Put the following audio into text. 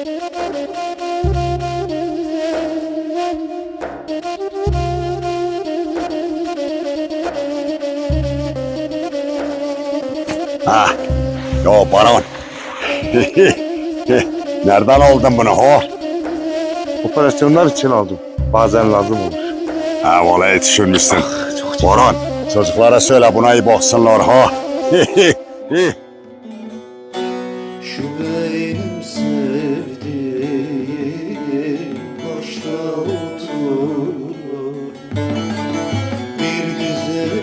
Ha. Yo baron. Nereden aldın bunu ho? Operasyonlar için aldım. Bazen lazım olur. Ha vallahi düşünmüşsün. Baron çocuklara söyle buna iyi baksınlar ha. Şu benim sevdiğim başta oturan bir güzel